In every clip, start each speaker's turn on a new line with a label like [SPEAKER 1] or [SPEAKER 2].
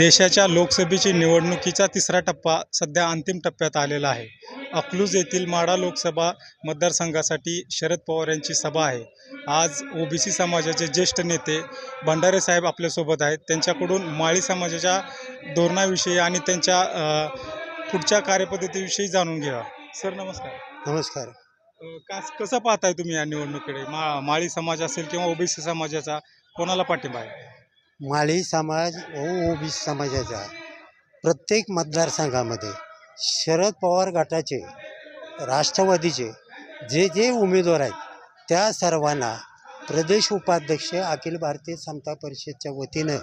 [SPEAKER 1] देशाच्या लोकसभेची निवडणुकीचा तिसरा टप्पा सध्या अंतिम टप्प्यात आलेला आहे. अकलूज येथील माढा लोकसभा मतदारसंघासाठी शरद पवार यांची सभा आहे. आज ओबीसी समाजाचे ज्येष्ठ नेते भंडारे साहेब आपल्यासोबत आहेत. त्यांच्याकडून माळी समाजाच्या धोरणाविषयी आणि त्यांच्या पुढच्या कार्यपद्धतीविषयी जाणून घ्या. सर नमस्कार.
[SPEAKER 2] नमस्कार.
[SPEAKER 1] कास कसं पाहताय तुम्ही या निवडणुकीकडे? मा माळी समाज असेल किंवा ओबीसी समाजाचा कोणाला पाठिंबा आहे?
[SPEAKER 2] माळी समाज ओ ओबीसी समाजाचा प्रत्येक मतदारसंघामध्ये शरद पवार गटाचे राष्ट्रवादीचे जे जे उमेदवार आहेत त्या सर्वांना प्रदेश उपाध्यक्ष अखिल भारतीय समता परिषदच्या वतीनं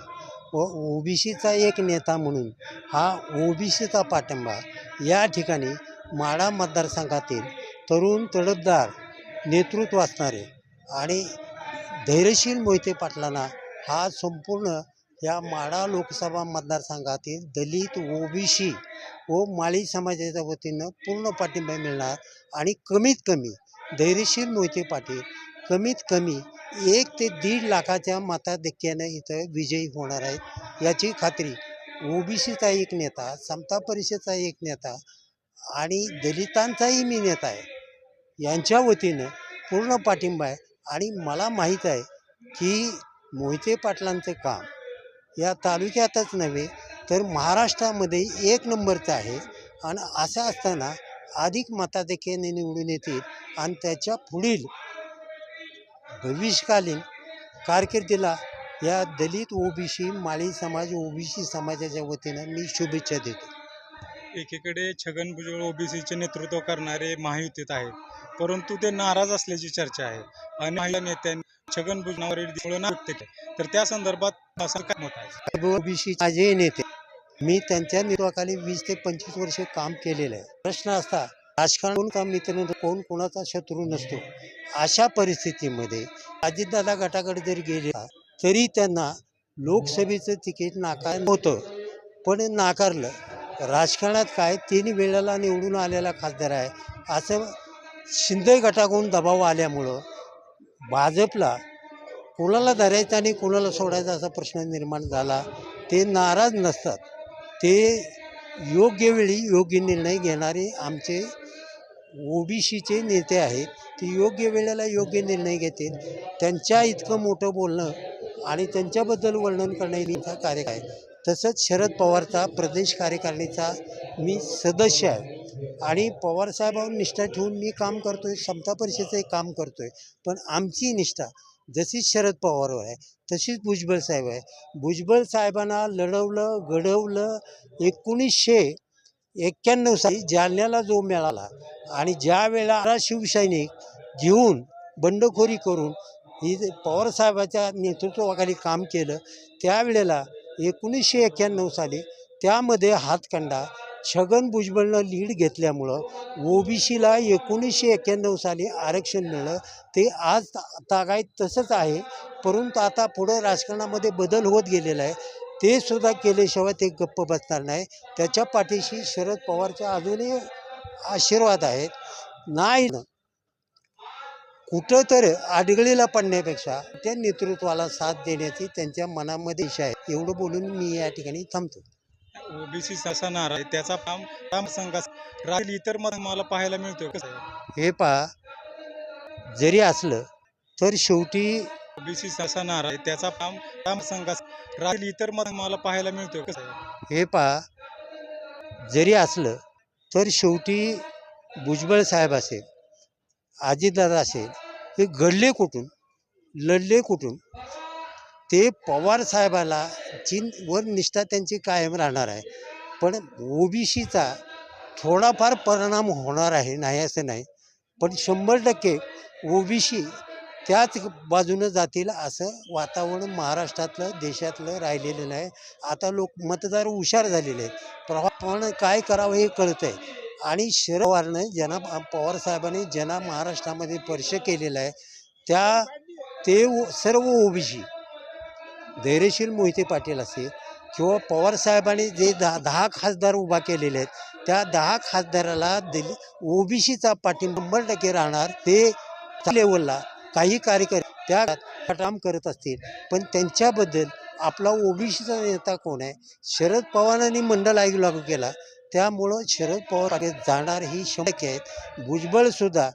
[SPEAKER 2] व ओबीसीचा एक नेता म्हणून हा ओबीसीचा पाठिंबा या ठिकाणी माळा मतदारसंघातील तरुण तडफदार नेतृत्व असणारे आणि धैर्यशील मोहिते पाटलांना हा संपूर्ण या माढा लोकसभा मतदारसंघातील दलित ओबीसी व माळी समाजाच्या वतीनं पूर्ण पाठिंबा मिळणार आणि कमीत कमी धैर्यशील मोहिते पाटील कमीत कमी एक ते दीड लाखाच्या मताधिक्यानं इथं विजयी होणार आहेत. याची खात्री ओबीसीचा एक नेता समता परिषदचा एक नेता आणि दलितांचाही मी नेता आहे. यांच्या वतीनं पूर्ण पाठिंबा आहे आणि मला माहीत आहे की मोहिते पाटलांचं काम. या तालुक्यातच नव्हे तर महाराष्ट्रामध्ये एक नंबरचं आहे. आणि असं असताना अधिक मताधिक्याने निवडून येतील आणि त्याच्या पुढील भविष्यकालीन कारकिर्दीला या दलित ओबीसी माळी समाज ओबीसी समाजाच्या वतीनं मी शुभेच्छा देतो.
[SPEAKER 1] एकीकडे छगन भुजबळ ओबीसीचे नेतृत्व करणारे महायुतीत आहेत परंतु ते नाराज असल्याची चर्चा आहे. आणि नेत्यांनी छगन भुजनावर मुळे तर त्या संदर्भात असं काय मत आहे.
[SPEAKER 2] माझे नेते मी त्यांच्या नेतृत्वाखाली वीस ते पंचवीस वर्ष काम केलेलं आहे. प्रश्न असता राजकारण काम का मित्र कोण कोणाचा शत्रू नसतो. अशा परिस्थितीमध्ये अजितदादा गटाकडे जरी गेले तरी त्यांना लोकसभेचं तिकीट नाकार होतं. पण नाकारलं. राजकारणात काय तीन वेळेला निवडून आलेला खासदार आहे. असं शिंदे गटाकडून दबाव आल्यामुळं भाजपला कुणाला धरायचं आणि कुणाला सोडायचा असा प्रश्न निर्माण झाला ते नाराज नसतात. ते योग्य वेळी योग्य निर्णय घेणारे आमचे ओबीसीचे नेते आहेत. ते योग्य वेळेला योग्य निर्णय घेतील. त्यांच्या इतकं मोठं बोलणं आणि त्यांच्याबद्दल वर्णन करण्याचा कार्य आहे. तसंच शरद पवारचा प्रदेश कार्यकारिणीचा मी सदस्य आहे. आणि पवारसाहेबांवर निष्ठा ठेवून मी काम करतो आहे समता परिषदेचं काम करतो आहे पण आमची निष्ठा जशी शरद पवारवर आहे तशीच भुजबळ साहेब आहे. भुजबळ साहेबांना लढवलं घडवलं एकोणीसशे एक्क्याण्णव साली जालन्याला जो मिळाला आणि ज्या वेळेला शिवसैनिक घेऊन बंडखोरी करून ही पवारसाहेबाच्या नेतृत्वाखाली काम केलं त्यावेळेला एकोणीसशे एक्क्याण्णव साली त्यामध्ये हातकंडा छगन भुजबळनं लीड घेतल्यामुळं ओबीसीला एकोणीसशे एक्क्याण्णव साली आरक्षण मिळलं. ते आज ता- तागायत तसंच आहे परंतु आता पुढं राजकारणामध्ये बदल होत गेलेला आहे. ते सुद्धा केल्याशिवाय ते गप्प बसणार नाही. त्याच्या पाठीशी शरद पवारचे अजूनही आशीर्वाद आहेत. नाही. कुठं तर आडगळीला पडण्यापेक्षा त्या नेतृत्वाला साथ देण्याची त्यांच्या मनामध्ये इच्छा आहे. एवढं बोलून मी या ठिकाणी थांबतो.
[SPEAKER 1] ओबीसी असा नारा आहे. त्याचा काम काम संघास राहील इतर मत मला पाहायला आहे?
[SPEAKER 2] हे पहा जरी असलं तर शेवटी
[SPEAKER 1] ओबीसी असा नारा आहे. त्याचा काम काम संघास राहील इतर मत मला पाहायला आहे?
[SPEAKER 2] हे पहा जरी असलं तर शेवटी भुजबळ साहेब असेल अजितदादा असेल हे घडले कुठून? लढले कुठून? ते पवार साहेबाला जी वर निष्ठा त्यांची कायम राहणार आहे. पण ओबीसीचा थोडाफार परिणाम होणार आहे नाही असं नाही. पण शंभर टक्के ओबीसी त्याच बाजूनं जातील असं वातावरण महाराष्ट्रातलं देशातलं राहिलेलं नाही. आता लोक मतदार हुशार झालेले आहेत. पण काय करावं हे कळत आहे आणि शरद पवारनं ज्यांना पवारसाहेबांनी ज्यांना महाराष्ट्रामध्ये स्पर्श केलेला आहे त्या ते ओ- सर्व ओबीसी धैर्यशील मोहिते पाटील असेल किंवा पवार साहेबांनी जे दहा दहा खासदार उभा केलेले आहेत त्या दहा खासदाराला दिली ओबीसीचा पाठिंबा शंभर टक्के राहणार. ते लेवलला काही कार्यकर्ते त्या काम करत असतील. पण त्यांच्याबद्दल आपला ओबीसीचा नेता कोण आहे? शरद पवारांनी मंडल आयोग लागू केला. त्यामुळं शरद पवार जाणार ही शक्य आहेत. भुजबळसुद्धा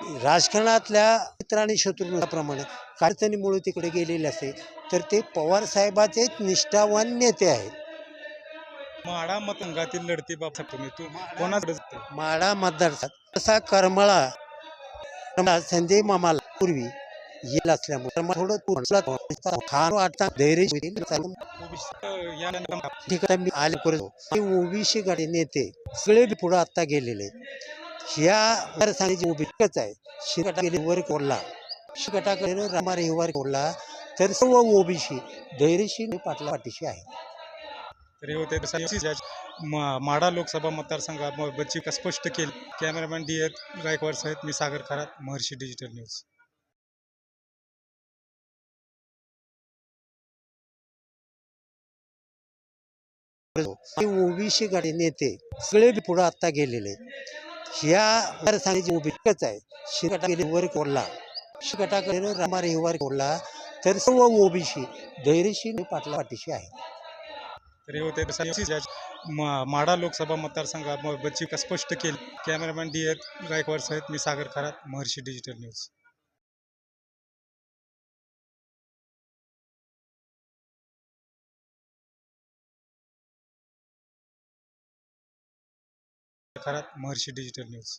[SPEAKER 2] राजकारणातल्या मित्र आणि शत्रूप्रमाणे अडचणीमुळे तिकडे गेलेले असते तर ते पवार साहेबाचेच निष्ठावान नेते आहेत.
[SPEAKER 1] माडा मतंगातील लढती बाबा तुम्ही तू कोणाकडे जाते?
[SPEAKER 2] माडा मतदारसंघात तसा करमळा संजय मामाला पूर्वी येईल असल्यामुळे थोडं तुरला खान वाटता धैर्य ठिकाणी मी आले करतो ओबीसी गाडी नेते सगळे पुढे आता गेलेले ह्या मतदारसंघाची आहे. शिकटा गेले वर कोरला. शिकटाकडे रामार वर कोरला. तर सर्व ओबीसी धैर्यशील पाटला पाठीशी आहे.
[SPEAKER 1] तर हे होते तसं मा- माढा लोकसभा मतदारसंघाबाबतची का स्पष्ट केली. कॅमेरामॅन डी एत गायकवाड साहेब मी Sagar Kharat Maharshi digital news.
[SPEAKER 2] OBC गाडी नेते सगळे पुढे आता गेलेले आहेत ह्या मतदारसंघाची आहे शिकटा वर कोरला. शिकटाकडे रामार रविवार कोरला तर सर्व ओबीसी धैर्यशील पाटला पाठीशी आहे
[SPEAKER 1] तर होते माडा मा- माढा लोकसभा मतदारसंघाबाबतची का स्पष्ट केली. कॅमेरामॅन डी एत गायकवाड साहेब मी Sagar Kharat Maharshi digital news. Kharat Maharshi digital news